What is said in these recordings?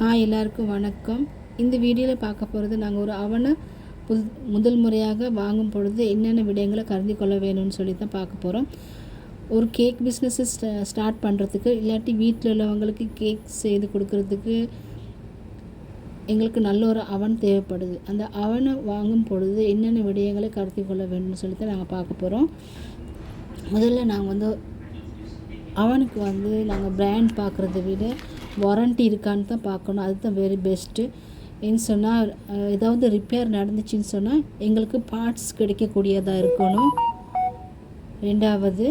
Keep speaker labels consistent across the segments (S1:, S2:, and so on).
S1: Hi எல்லாருக்கும் வணக்கம். இந்த வீடியோவில் பார்க்க போகிறது நாங்கள் ஒரு அவனை புது முதல் முறையாக வாங்கும் பொழுது என்னென்ன விடயங்களை கருதி கொள்ள வேணும்னு சொல்லி தான் பார்க்க போகிறோம் ஒரு கேக் பிஸ்னஸை ஸ்டா ஸ்டார்ட் பண்ணுறதுக்கு இல்லாட்டி வீட்டில் உள்ளவங்களுக்கு கேக் செய்து கொடுக்கறதுக்கு எங்களுக்கு நல்ல ஒரு அவன் தேவைப்படுது. அந்த அவனை வாங்கும் பொழுது என்னென்ன விடயங்களை கருதி கொள்ள வேணும்னு சொல்லி தான் நாங்கள் பார்க்க போகிறோம் முதல்ல நாங்கள் வந்து அவனுக்கு வந்து நாங்கள் பிராண்ட் பார்க்குறத விட வாரண்ட்டி இருக்கான்னு தான் பார்க்கணும். அதுதான் வெரி பெஸ்ட்டு ஏன்னு சொன்னால் ஏதாவது ரிப்பேர் நடந்துச்சுன்னு சொன்னால் எங்களுக்கு பார்ட்ஸ் கிடைக்கக்கூடியதாக இருக்கணும். ரெண்டாவது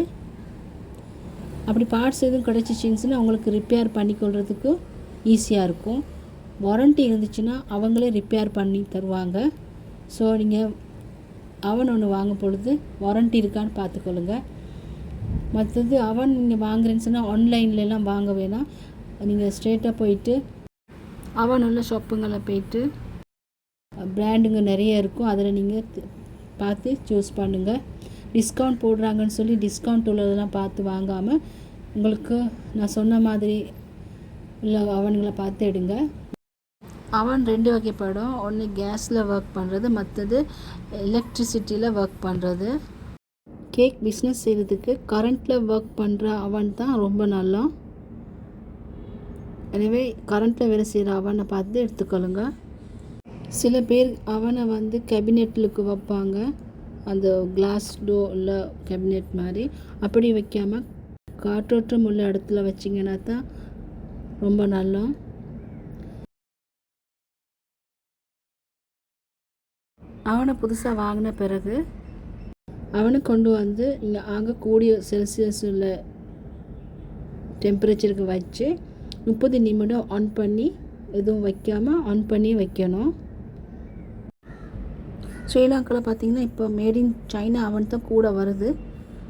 S1: அப்படி பார்ட்ஸ் எதுவும் கிடச்சிச்சின்னு சொன்னால் அவங்களுக்கு ரிப்பேர் பண்ணிக்கொள்கிறதுக்கு ஈஸியாக இருக்கும். வாரண்ட்டி இருந்துச்சுன்னா அவங்களே ரிப்பேர் பண்ணி தருவாங்க. ஸோ நீங்கள் அவன் ஒன்று வாங்கும் பொழுது வாரண்ட்டி இருக்கான்னு பார்த்துக்கொள்ளுங்க. மற்றது அவன் நீங்கள் வாங்குறேன்னு சொன்னால் ஆன்லைன்லலாம் வாங்க வேணாம். நீங்கள் ஸ்ட்ரெயிட்டாக போயிட்டு அவன் உள்ள ஷாப்புங்களில் போயிட்டு பிராண்டுங்க நிறைய இருக்கும். அதில் நீங்கள் பார்த்து சூஸ் பண்ணுங்கள் டிஸ்கவுண்ட் போடுறாங்கன்னு சொல்லி டிஸ்கவுண்ட் உள்ளதெல்லாம் பார்த்து வாங்காமல் உங்களுக்கு நான் சொன்ன மாதிரி உள்ள அவனுங்களை பார்த்து எடுங்க. அவன் ரெண்டு வகைப்படும் ஒன்று கேஸில் ஒர்க் பண்ணுறது மற்றது எலக்ட்ரிசிட்டியில் ஒர்க் பண்ணுறது கேக் பிஸ்னஸ் செய்கிறதுக்கு கரண்ட்டில் ஒர்க் பண்ணுற அவன் தான் ரொம்ப நல்லா. எனவே கரண்ட்டில் வேலை செய்கிற அவனை பார்த்து எடுத்துக்கொள்ளுங்க. சில பேர் அவனை வந்து கேபினெட்டுக்கு வைப்பாங்க. அந்த கிளாஸ் இல்லை கேபினெட் மாதிரி. அப்படி வைக்காமல் காற்றோட்டம் உள்ள இடத்துல வச்சிங்கன்னா தான் ரொம்ப நல்லா அவனை புதுசாக வாங்கின பிறகு அவனை கொண்டு வந்து இங்கே அங்கே கூடிய செல்சியஸ் உள்ள டெம்பரேச்சருக்கு வச்சு முப்பது நிமிடம் ஆன் பண்ணி எதுவும் வைக்காமல் ஆன் பண்ணி வைக்கணும். ஸ்ரீலங்காவில் பார்த்தீங்கன்னா இப்போ மேட் இன் சைனா அவன் தான் கூட வருது.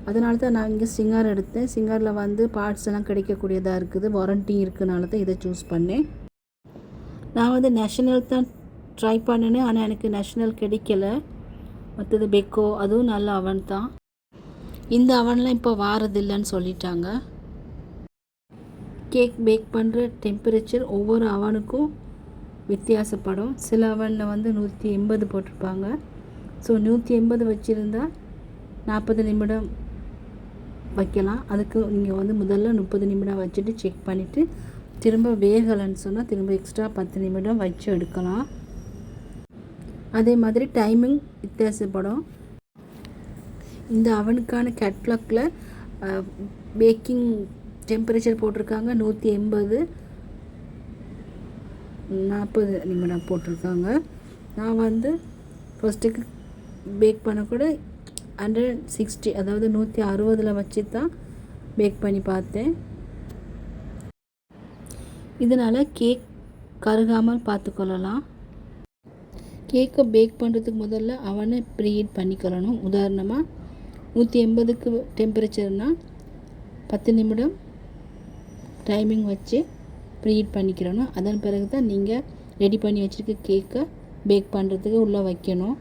S1: அதனால தான் நான் இங்கே சிங்கார் எடுத்தேன். சிங்காரில் வந்து பார்ட்ஸ் எல்லாம் கிடைக்கக்கூடியதாக இருக்குது. வாரண்ட்டி இருக்கனால தான் இதை சூஸ் பண்ணேன். நான் வந்து நேஷனல் தான் ட்ரை பண்ணினேன் ஆனால் எனக்கு நேஷனல் கிடைக்கல. மற்றது பெக்கோ அதுவும் நல்ல அவன் தான். இந்த அவன்லாம் இப்போ வாரதில்லைன்னு சொல்லிட்டாங்க. கேக் பேக் பண்ணுற டெம்பரேச்சர் ஒவ்வொரு அவனுக்கும் வித்தியாசப்படும். சில அவனில் வந்து நூற்றி எண்பது போட்டிருப்பாங்க. ஸோ நூற்றி எண்பது வச்சுருந்தா நாற்பது நிமிடம் வைக்கலாம். அதுக்கு நீங்கள் வந்து முதல்ல முப்பது நிமிடம் வச்சுட்டு செக் பண்ணிவிட்டு திரும்ப வேகலைன்னு சொன்னால் திரும்ப எக்ஸ்ட்ரா பத்து நிமிடம் வச்சு எடுக்கலாம். அதே மாதிரி டைமிங் வித்தியாசப்படும். இந்த அவனுக்கான கேட்லாக்ல பேக்கிங் டெம்பரேச்சர் போட்டிருக்காங்க நூற்றி எண்பது. நாற்பது நிமிடம் போட்டிருக்காங்க. நான் வந்து ஃபஸ்ட்டுக்கு பேக் பண்ண கூட ஹண்ட்ரட் சிக்ஸ்டி அதாவது நூற்றி அறுபதில் வச்சு தான் பேக் பண்ணி பார்த்தேன். இதனால் கேக் கருகாமல் பார்த்துக்கொள்ளலாம் கேக்கை பேக் பண்ணுறதுக்கு முதல்ல அவனை ப்ரீஹீட் பண்ணிக்கொள்ளணும். உதாரணமாக நூற்றி எண்பதுக்கு டெம்பரேச்சர்னால் பத்து நிமிடம் டைமிங் வச்சு ப்ரீட் பண்ணிக்கிறணும். அதன் பிறகு தான் நீங்கள் ரெடி பண்ணி வச்சுருக்க கேக்கை பேக் பண்ணுறதுக்கு உள்ளே வைக்கணும்.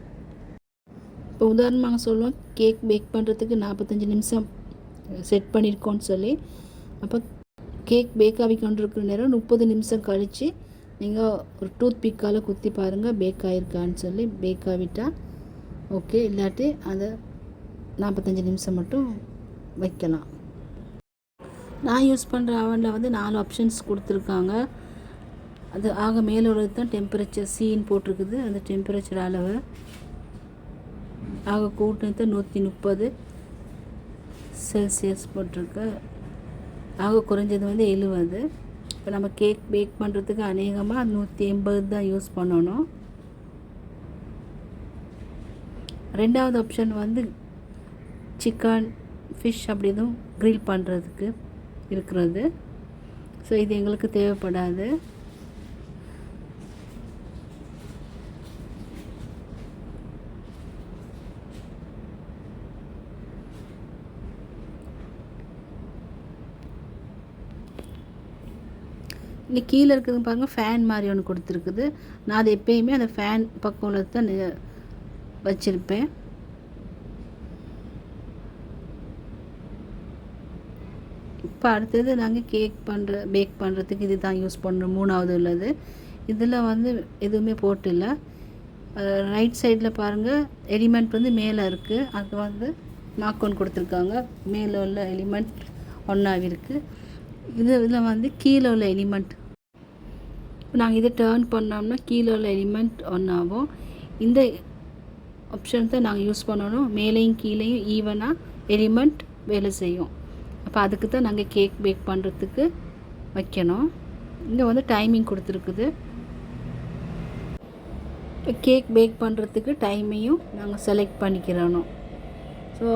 S1: இப்போ உதாரணமாக சொல்லுவோம். கேக் பேக் பண்ணுறதுக்கு நாற்பத்தஞ்சு நிமிஷம் செட் பண்ணியிருக்கோன்னு சொல்லி. அப்போ கேக் பேக் ஆகிக்கொண்டிருக்கிற நேரம் முப்பது நிமிஷம் கழித்து நீங்கள் ஒரு டூத் பிக்கால் குத்தி பாருங்கள் பேக் ஆகிருக்கான்னு சொல்லி பேக் ஆகிட்டால் ஓகே இல்லாட்டி அதை நாற்பத்தஞ்சு நிமிஷம் மட்டும் வைக்கலாம். நான் யூஸ் பண்ணுற அவனில் வந்து நாலு ஆப்ஷன்ஸ் கொடுத்துருக்காங்க. அது ஆக மேலே உள்ளது தான் டெம்பரேச்சர் சீன் போட்டிருக்குது. அந்த டெம்பரேச்சர் அளவு ஆக கூட்டினது நூற்றி முப்பது செல்சியஸ் போட்டிருக்கு. ஆக குறைஞ்சது வந்து எழுபது இப்போ நம்ம கேக் பேக் பண்ணுறதுக்கு அநேகமாக நூற்றி எண்பது தான் யூஸ் பண்ணணும். ரெண்டாவது ஆப்ஷன் வந்து சிக்கன் ஃபிஷ் அப்படி எதுவும் க்ரில் பண்ணுறதுக்கு இருக்கிறது. ஸோ இது எங்களுக்கு தேவைப்படாது. இல்லை கீழே இருக்குது பாருங்கள் ஃபேன் மாதிரி ஒன்று கொடுத்துருக்குது. நான் அது எப்பயுமே அந்த ஃபேன் பக்கம் உள்ளது தான் வச்சுருப்பேன். இப்போ அடுத்தது நாங்கள் கேக் பண்ணுற பேக் பண்ணுறதுக்கு இது தான் யூஸ் பண்ணுறோம் மூணாவது உள்ளது. இதில் வந்து எதுவுமே போட்டில்ல. ரைட் சைடில் பாருங்கள் எலிமெண்ட் வந்து மேலே இருக்குது அது வந்து மார்க் கொடுத்துருக்காங்க. மேலே உள்ள எலிமெண்ட் ஒன்றாக இருக்குது இது இதில் வந்து கீழே உள்ள எலிமெண்ட் நாங்கள் இதை டேர்ன் பண்ணோம்னா கீழே உள்ள எலிமெண்ட் ஒன்றாகும் இந்த ஆப்ஷன் தான் நாங்கள் யூஸ் பண்ணணும். மேலேயும் கீழேயும் ஈவனாக எலிமெண்ட் வேலை செய்யும். அப்போ அதுக்கு தான் நாங்கள் கேக் பேக் பண்ணுறதுக்கு வைக்கணும். இங்கே வந்து டைமிங் கொடுத்துருக்குது. கேக் பேக் பண்ணுறதுக்கு டைமையும் நாங்கள் செலக்ட் பண்ணிக்கிறணும். ஸோ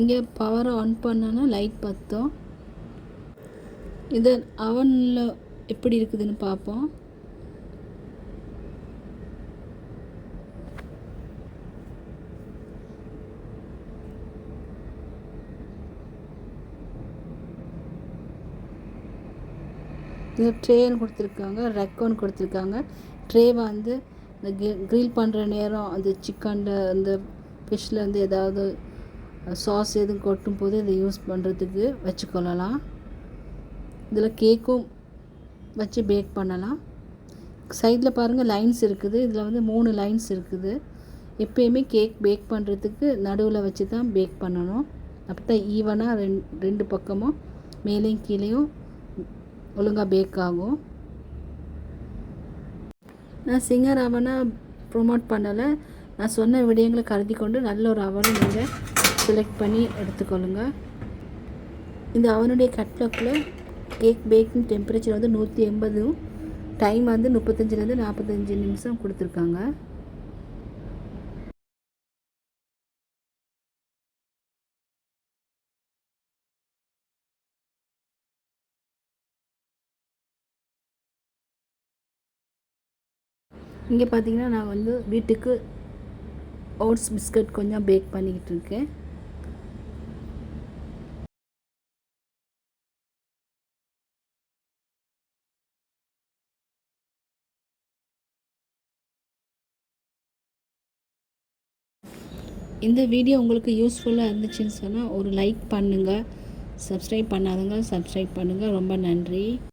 S1: இங்கே பவரை ஆன் பண்ணோன்னா லைட் பற்றும் இது அவனில் எப்படி இருக்குதுன்னு பார்ப்போம் இது ட்ரேன்னு கொடுத்துருக்காங்க ரெக்கோன்னு கொடுத்துருக்காங்க. ட்ரே வந்து இந்த க்ரில் பண்ணுற நேரம் அந்த சிக்கனில் அந்த ஃபிஷ்ஷில் வந்து ஏதாவது சாஸ் எதுவும் கொட்டும் போது இதை யூஸ் பண்ணுறதுக்கு வச்சுக்கொள்ளலாம். இதில் கேக்கும் வச்சு பேக் பண்ணலாம். சைடில் பாருங்கள் லைன்ஸ் இருக்குது. இதில் வந்து மூணு லைன்ஸ் இருக்குது. எப்பயுமே கேக் பேக் பண்ணுறதுக்கு நடுவில் வச்சு தான் பேக் பண்ணணும். அப்போ தான் ஈவனாக ரெண் ரெண்டு பக்கமும் மேலேயும் கீழேயும் ஒழுங்காக பேக் ஆகும். நான் சிங்கர் அவனை ப்ரொமோட் பண்ணலை. நான் சொன்ன விடயங்களை கருதி கொண்டு நல்ல ஒரு அவனை நீங்கள் செலக்ட் பண்ணி எடுத்துக்கொள்ளுங்க. இந்த அவனுடைய கட்லக்கில் கேக் பேக்கிங் டெம்பரேச்சர் வந்து நூற்றி எண்பதும் டைம் வந்து முப்பத்தஞ்சிலேருந்து நாற்பத்தஞ்சு நிமிஷம் கொடுத்துருக்காங்க. இங்கே பார்த்தீங்கன்னா நான் வந்து வீட்டுக்கு ஓட்ஸ் பிஸ்கட் கொஞ்சம் பேக் பண்ணிக்கிட்டு இருக்கேன். இந்த வீடியோ உங்களுக்கு யூஸ்ஃபுல்லாக இருந்துச்சுன்னு சொன்னால் ஒரு லைக் பண்ணுங்கள் சப்ஸ்கிரைப் பண்ணாதவங்க சப்ஸ்கிரைப் பண்ணுங்கள் ரொம்ப நன்றி.